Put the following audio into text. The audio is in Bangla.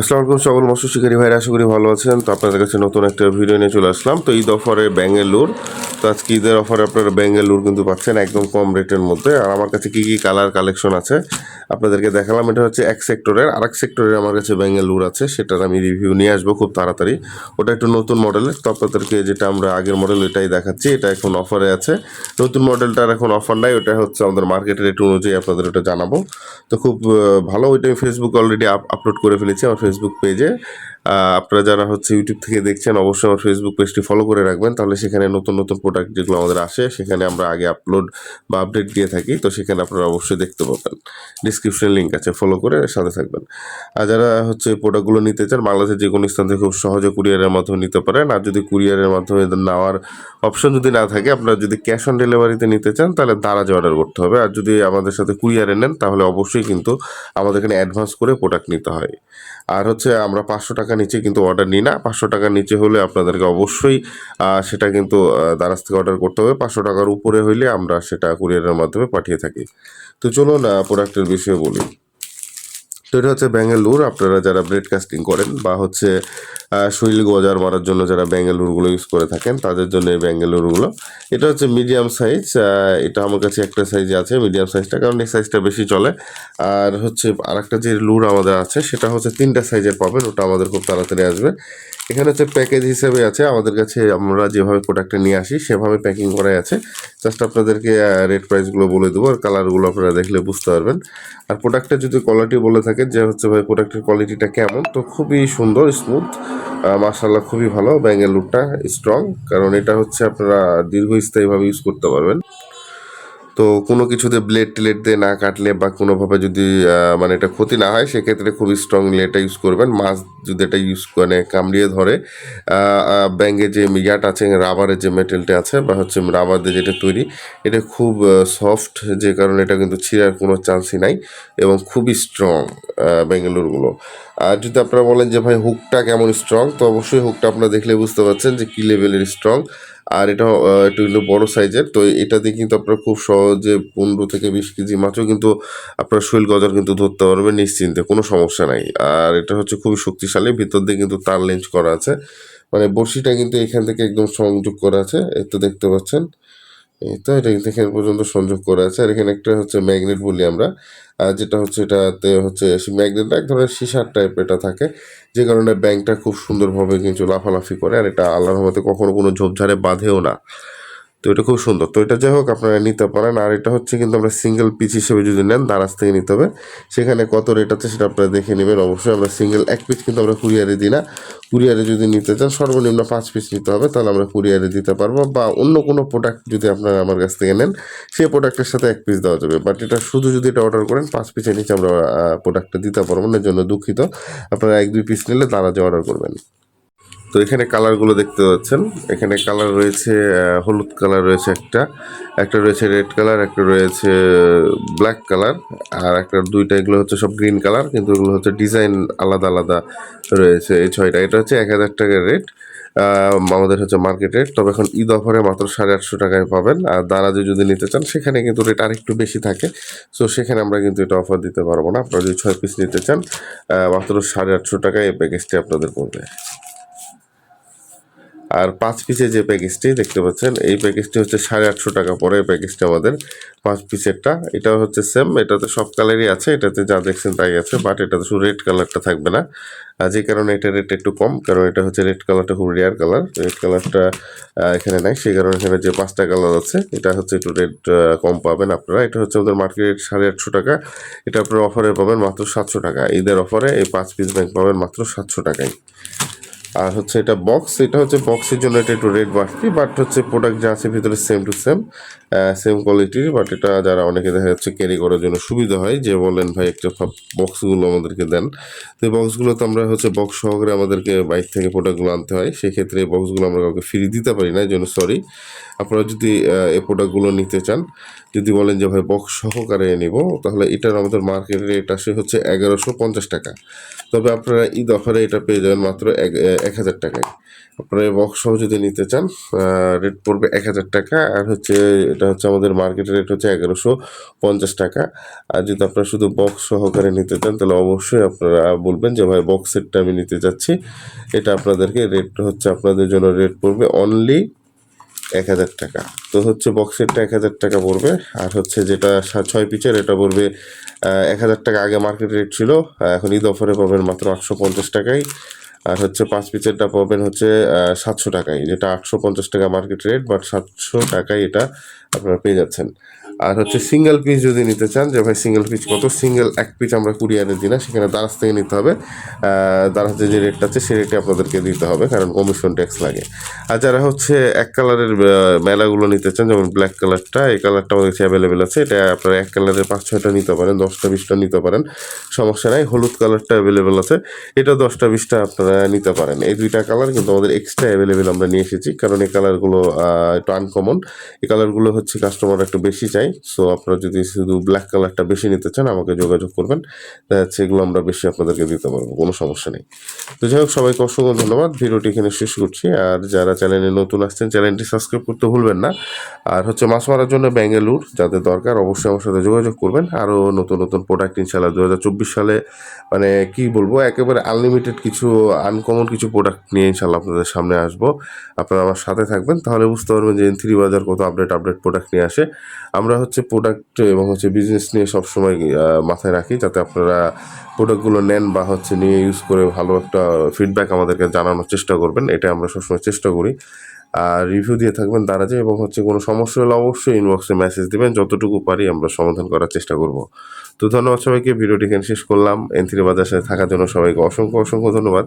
আসসালামু আলাইকুম সকল মৎস্য শিকারী ভাইরা, আশা করি ভালো আছেন। তো আপনাদের কাছে নতুন একটা ভিডিও নিয়ে চলে আসলাম। তো ঈদ অফারে ব্যাঙ্গালোর। তো আজকে ঈদের অফারে আপনারা ব্যাঙ্গালোর কিন্তু পাচ্ছেন একদম কম রেটের মধ্যে। আর আমার কাছে কী কী কালার কালেকশন আছে আপনাদেরকে দেখালাম। এটা হচ্ছে এক সেক্টরের। আর এক সেক্টরের আমার কাছে ব্যাঙ্গালোর আছে, সেটার আমি রিভিউ নিয়ে আসব খুব তাড়াতাড়ি। ওটা একটু নতুন মডেলের তো আপনাদেরকে যেটা আমরা আগের মডেল এটাই দেখাচ্ছি। এটা এখন অফারে আছে। নতুন মডেলটার এখন অফার নাই, ওটা হচ্ছে আমাদের মার্কেটের রেট অনুযায়ী আপনাদের ওটা জানাব। তো খুব ভালো, ওইটা আমি ফেসবুকে অলরেডি আপলোড করে ফেলেছি। আমার ফেসবুক পেজে আপনারা যারা হচ্ছে ইউটিউব থেকে দেখছেন, অবশ্যই আমার ফেসবুক পেজটি ফলো করে রাখবেন। তাহলে সেখানে নতুন নতুন প্রোডাক্ট যেগুলো আমাদের আসে, সেখানে আমরা আগে আপলোড বা আপডেট দিয়ে থাকি। তো সেখানে আপনারা অবশ্যই দেখতে পাবেন ডিসক্রিপশন লিঙ্ক আছে ফলো করে সাথে থাকবেন। আর যারা হচ্ছে প্রোডাক্টগুলো নিতে চান, বাংলাদেশের যে কোনো স্থান থেকে খুব সহজে কুরিয়ারের মাধ্যমে নিতে পারেন। আর যদি কুরিয়ারের মাধ্যমে নেওয়ার অপশন যদি না থাকে, আপনারা যদি ক্যাশ অন ডেলিভারিতে নিতে চান, তাহলে দারাজে অর্ডার করতে হবে। আর যদি আমাদের সাথে কুরিয়ারে নেন, তাহলে অবশ্যই কিন্তু আমাদের এখানে অ্যাডভান্স করে প্রোডাক্ট নিতে হয়। আর হচ্ছে আমরা পাঁচশো টাকা নিচে কিন্তু অর্ডার নিই না। পাঁচশো টাকার নিচে হলে আপনাদেরকে অবশ্যই সেটা কিন্তু দ্বারাজ থেকে অর্ডার করতে হবে। পাঁচশো টাকার উপরে হইলে আমরা সেটা কুরিয়ারের মাধ্যমে পাঠিয়ে থাকি। তো চলুন প্রোডাক্টের বিষয়ে বলি। তো এটা হচ্ছে ব্যাঙ্গালোর আপনারা যারা ব্রেড কাস্টিং করেন বা হচ্ছে শৈল গজার মারার জন্য যারা ব্যাঙ্গালুরগুলো ইউজ করে থাকেন, তাদের জন্য এই ব্যাঙ্গালুরগুলো। এটা হচ্ছে মিডিয়াম সাইজ এটা আমার কাছে একটা সাইজ আছে মিডিয়াম সাইজটা কারণ এই সাইজটা বেশি চলে। আর হচ্ছে আর একটা যে লুর আমাদের আছে, সেটা হচ্ছে তিনটা সাইজের পাবেন, ওটা আমাদের খুব তাড়াতাড়ি আসবে। এখানে হচ্ছে প্যাকেজ হিসেবে আছে, আমাদের কাছে আমরা যেভাবে প্রোডাক্টটা নিয়ে আসি, সেভাবে প্যাকিং করাই আছে। জাস্ট আপনাদেরকে রেট প্রাইসগুলো বলে দেবো, আর কালারগুলো আপনারা দেখলে বুঝতে পারবেন। আর প্রোডাক্টের যদি কোয়ালিটি বলে থাকেন, যে হচ্ছে ভাই প্রোডাক্টের কোয়ালিটিটা কেমন, তো খুবই সুন্দর স্মুথ মার্শাল্লাহ খুবই ভালো। ব্যাঙ্গালুরটা স্ট্রং কারণ এটা হচ্ছে আপনারা দীর্ঘস্থায়ীভাবে ইউজ করতে পারবেন। তো কোনো কিছুতে ব্লেড টিলেট দিয়ে না কাটলে বা কোনোভাবে যদি মানে এটা ক্ষতি না হয়, সেক্ষেত্রে খুবই স্ট্রংলি এটা ইউজ করবেন। মাছ যদি এটা ইউজ মানে কামড়িয়ে ধরে ব্যাঙ্গে যে ইয়াট আছে, রাবারের যে মেটেলটা আছে, বা হচ্ছে রাবার দিয়ে যেটা তৈরি, এটা খুব সফট যে কারণে এটা কিন্তু ছিঁড়ার কোনো চান্সই নাই এবং খুবই স্ট্রং ব্যাঙ্গালোরগুলো আর যদি আপনারা বলেন যে, ভাই হুকটা কেমন স্ট্রং তো অবশ্যই হুকটা আপনারা দেখলে বুঝতে পারছেন যে, কী লেভেলের স্ট্রং আর এটা একটু কিন্তু বড়ো সাইজের, তো এটা দিয়ে কিন্তু আপনার খুব সহজে পনেরো থেকে বিশ কেজি মাছও কিন্তু আপনার শৈল গজার কিন্তু ধরতে পারবেন নিশ্চিন্তে, কোনো সমস্যা নাই। আর এটা হচ্ছে খুবই শক্তিশালী, ভিতর দিয়ে কিন্তু তার লেঞ্চ করা আছে। মানে বড়শিটা কিন্তু এখান থেকে একদম সংযোগ করা আছে এতো দেখতে পাচ্ছেন। এই তো এটা কিন্তু এখানে পর্যন্ত সংযোগ করা আছে। আর এখানে একটা হচ্ছে ম্যাগনেট বলি আমরা। আর যেটা হচ্ছে এটাতে হচ্ছে ম্যাগনেটটা এক ধরনের সিসার টাইপ এটা থাকে। যে কারণে ব্যাংকটা খুব সুন্দরভাবে কিন্তু লাফালাফি করে। আর এটা আল্লাহর মতে কখনো কোনো ঝোপঝাড়ে বাঁধেও না। তো এটা খুব সুন্দর। তো এটা যাই হোক আপনারা নিতে পারেন। আর এটা হচ্ছে কিন্তু আমরা সিঙ্গেল পিস হিসেবে যদি নেন, দারাজ থেকে নিতে হবে। সেখানে কত রেট আছে সেটা আপনারা দেখে নেবেন। অবশ্যই আমরা সিঙ্গেল এক পিস কিন্তু আমরা কুরিয়ারে দিই না। কুরিয়ারে যদি নিতে চান, সর্বনিম্ন পাঁচ পিস নিতে হবে। তাহলে আমরা কুরিয়ারে দিতে পারব বা অন্য কোনো প্রোডাক্ট যদি আপনারা আমার কাছ থেকে নেন, সেই প্রোডাক্টের সাথে এক পিস দেওয়া যাবে। বাট এটা শুধু যদি এটা অর্ডার করেন, পাঁচ পিসের নিচে আমরা প্রোডাক্টটা দিতে পারব না। জন্য দুঃখিত। আপনারা এক দুই পিস নিলে দারাজে অর্ডার করবেন। তো এখানে কালারগুলো দেখতে পাচ্ছেন। এখানে কালার রয়েছে হলুদ কালার রয়েছে একটা একটা রয়েছে রেড কালার একটা রয়েছে ব্ল্যাক কালার আর একটা দুইটা, এগুলো হচ্ছে সব গ্রিন কালার কিন্তু এগুলো হচ্ছে ডিজাইন আলাদা আলাদা রয়েছে এই ছয়টা। এটা হচ্ছে এক হাজার টাকার রেট আমাদের হচ্ছে মার্কেট রেট তবে এখন ঈদ অফারে মাত্র সাড়ে আটশো টাকায় পাবেন, আর দারাজে যদি নিতে চান, সেখানে কিন্তু রেট আরেকটু বেশি থাকে। সো সেখানে আমরা কিন্তু এটা অফার দিতে পারব না। আপনারা যদি ছয় পিস নিতে চান মাত্র সাড়ে আটশো টাকায় এই প্যাকেজটি আপনাদের পড়বে। আর পাঁচ পিসের যে প্যাকেজটি দেখতে পাচ্ছেন, এই প্যাকেজটি হচ্ছে সাড়ে আটশো টাকা পরে এই প্যাকেজটা আমাদের পাঁচ পিসেরটা এটা হচ্ছে সেম এটাতে সব কালারই আছে, এটাতে যা দেখছেন তাই আছে বাট এটাতে শুধু রেড কালারটা থাকবে না। আর যে কারণে এটা রেট একটু কম, কারণ এটা হচ্ছে রেড কালারটা খুব রেয়ার কালার রেড কালারটা এখানে নাই, সেই কারণে এখানে যে পাঁচটা কালার আছে, এটা হচ্ছে একটু রেট কম পাবেন আপনারা। এটা হচ্ছে আমাদের মার্কেট রেট সাড়ে আটশো টাকা, এটা আপনারা অফারে পাবেন মাত্র সাতশো টাকা। ঈদের অফারে এই পাঁচ পিস ব্যাংক পাবেন মাত্র সাতশো টাকায়। আর হচ্ছে এটা বক্স এটা হচ্ছে বক্সের জন্য এটা একটু রেট বাড়তি বাট হচ্ছে প্রোডাক্ট যা আছে ভিতরে সেম টু সেম সেম কোয়ালিটির বাট এটা যারা অনেকে দেখা যাচ্ছে ক্যারি করার জন্য সুবিধা হয়, যে বলেন ভাই একটা বক্সগুলো আমাদেরকে দেন। তো এই বক্সগুলো তো আমরা হচ্ছে বক্স সহকারে আমাদেরকে বাইক থেকে প্রোডাক্টগুলো আনতে হয়, সেক্ষেত্রে এই বক্সগুলো আমরা কাউকে ফ্রি দিতে পারি না, এই জন্য সরি আপনারা যদি এই প্রোডাক্টগুলো নিতে চান, যদি বলেন যে, ভাই বক্স সহকারে নেব, তাহলে এটার আমাদের মার্কেট রেট আসে হচ্ছে এগারোশো পঞ্চাশ টাকা। তবে আপনারা ঈদ অফারে এটা পেয়ে যাবেন মাত্র এক এক হাজার টাকায়। আপনারা বক্স সহ যদি নিতে চান রেট পড়বে এক হাজার টাকা, আর হচ্ছে এটা হচ্ছে আমাদের মার্কেট রেট হচ্ছে এগারোশো পঞ্চাশ টাকা। আর যদি আপনারা শুধু বক্স সহকারে নিতে চান, তাহলে অবশ্যই আপনারা বলবেন যে, ভাই বক্স সেটটা আমি নিতে চাচ্ছি এটা আপনাদেরকে রেট হচ্ছে, আপনাদের জন্য রেট পড়বে অনলি এক হাজার টাকা। তো হচ্ছে বক্সেরটা এক হাজার টাকা পড়বে, আর হচ্ছে যেটা ছয় পিচের এটা পড়বে এক হাজার টাকা আগে মার্কেট রেট ছিল এখন ঈদ অফারে পাবেন মাত্র আটশো পঞ্চাশ টাকায়। আর হচ্ছে পাঁচ পিচেরটা পাবেন হচ্ছে সাতশো টাকায়, যেটা আটশো পঞ্চাশ টাকা মার্কেট রেট বাট সাতশো টাকায় এটা আপনারা পেয়ে যাচ্ছেন। আর হচ্ছে সিঙ্গেল পিস যদি নিতে চান, যে ভাই সিঙ্গেল পিস কত সিঙ্গেল এক পিস আমরা কুরিয়ারে দিই না, সেখানে দারাজ থেকে নিতে হবে। দারাজের যে রেটটা আছে, সেই রেটে আপনাদেরকে দিতে হবে, কারণ কমিশন ট্যাক্স লাগে। আর যারা হচ্ছে এক কালারের মেলাগুলো নিতে চান, যেমন ব্ল্যাক কালারটা এই কালারটা আমাদের কাছে অ্যাভেলেবেল আছে। এটা আপনারা এক কালারের পাঁচ, ছয়টা নিতে পারেন, দশটা, বিশটা নিতে পারেন। সমস্যা নাই, হলুদ কালারটা অ্যাভেলেবেল আছে। এটা দশটা, বিশটা আপনারা নিতে পারেন। এই দুইটা কালার কিন্তু আমাদের এক্সট্রা অ্যাভেলেবেল আমরা নিয়ে এসেছি, কারণ এই কালারগুলো একটু আনকমন এই কালারগুলো হচ্ছে কাস্টমার একটু বেশি চাই সো আপনারা যদি শুধু ব্ল্যাক কালারটা বেশি নিতে চান, আমাকে যোগাযোগ করবেন। দেখা এগুলো আমরা বেশি আপনাদেরকে দিতে পারব, কোনো সমস্যা নেই। তো যাই হোক, সবাইকে অসংখ্য ধন্যবাদ। ভিডিওটি এখানে শেষ করছি। আর যারা চ্যানেলে নতুন আসছেন চ্যানেলটি সাবস্ক্রাইব করতে ভুলবেন না। আর হচ্ছে মাছ মারার জন্য ব্যাঙ্গালুর, যাদের দরকার, অবশ্যই আমার সাথে যোগাযোগ করবেন। আরও নতুন নতুন প্রোডাক্ট ইনশাল্লাহ দু হাজার চব্বিশ সালে মানে কি বলব, একেবারে আনলিমিটেড কিছু আনকমন কিছু প্রোডাক্ট নিয়ে ইনশাল্লাহ আপনাদের সামনে আসব। আপনারা আমার সাথে থাকবেন, তাহলে বুঝতে পারবেন যে এন থ্রি বাজার কত আপডেট আপডেট প্রোডাক্ট নিয়ে আসে। আমরা হচ্ছে প্রোডাক্ট এবং হচ্ছে বিজনেস নিয়ে সবসময় মাথায় রাখি যাতে আপনারা প্রোডাক্টগুলো নেন বা হচ্ছে নিয়ে ইউজ করে ভালো একটা ফিডব্যাক আমাদেরকে জানানোর চেষ্টা করবেন এটা আমরা সবসময় চেষ্টা করি। আর রিভিউ দিয়ে থাকবেন দারাজে এবং হচ্ছে কোনো সমস্যা হলে অবশ্যই ইনবক্সে মেসেজ দেবেন, যতটুকু পারি আমরা সমাধান করার চেষ্টা করব। তো ধন্যবাদ সবাইকে, ভিডিওটি এখানে শেষ করলাম। এন বাজার সাথে থাকার জন্য সবাইকে অসংখ্য অসংখ্য ধন্যবাদ।